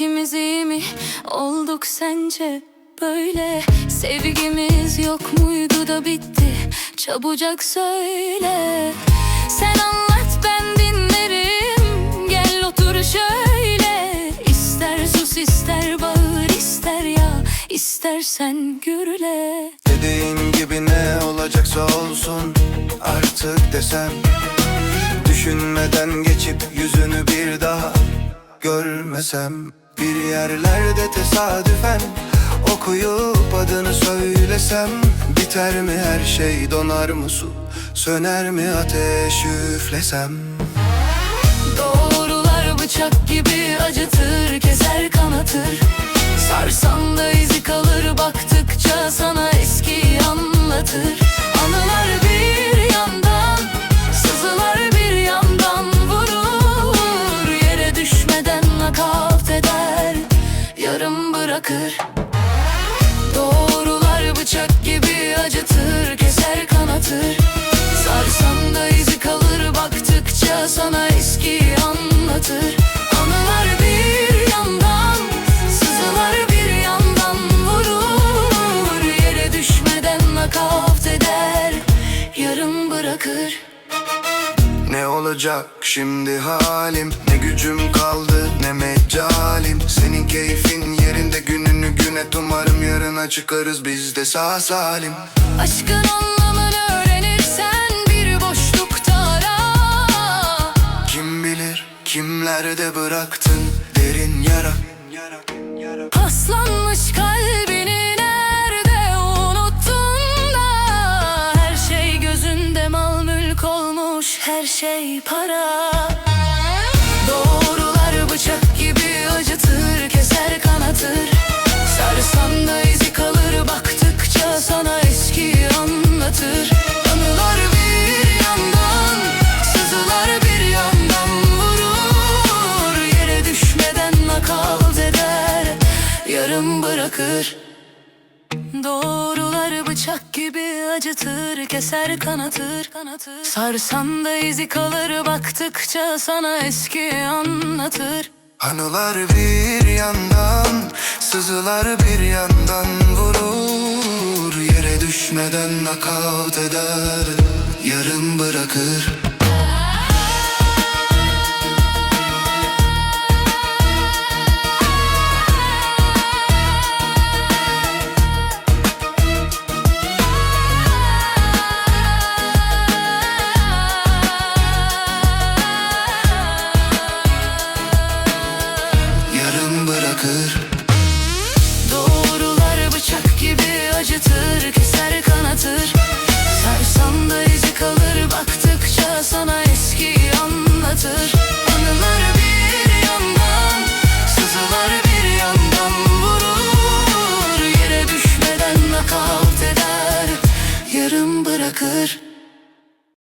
İkimiz iyi mi? Olduk sence böyle? Sevgimiz yok muydu da bitti? Çabucak söyle. Sen anlat ben dinlerim. Gel otur şöyle. İster sus ister bağır ister ya istersen gürle. Dediğin gibi ne olacaksa olsun artık desem. Düşünmeden geçip yüzünü bir daha görmesem. Bir yerlerde tesadüfen okuyup adını söylesem Biter mi her şey donar mı su söner mi ateş üflesem? Doğrular bıçak gibi acıtır, keser kanatır. Sarsan da izi kalır baktıkça sana eski anlatır. Anılar bir yandan, sızılar bir yandan vurur Yere düşmeden nakavt eder, yarım bırakır keser kanatır Sarsan da izi kalır baktıkça sana eski anlatır. Anılar bir yandan, sızılar bir yandan vurur. Yere düşmeden nakavt eder, yarım bırakır. Ne olacak şimdi halim? Ne gücüm kaldı ne meccalim Senin keyfin yerinde gününü gün et Umarım yarına çıkarız biz de sağ salim. Aşkın anlamını kimlerde bıraktın derin yara? Paslanmış kalbini nerede unuttun da? Her şey gözünde mal mülk olmuş her şey para bırakır. Doğrular bıçak gibi acıtır keser kanatır kanatır. Sarsan da izi kalır baktıkça sana eski anlatır. Anılar bir yandan Sızılar bir yandan vurur. Yere düşmeden nakavt eder Yarım bırakır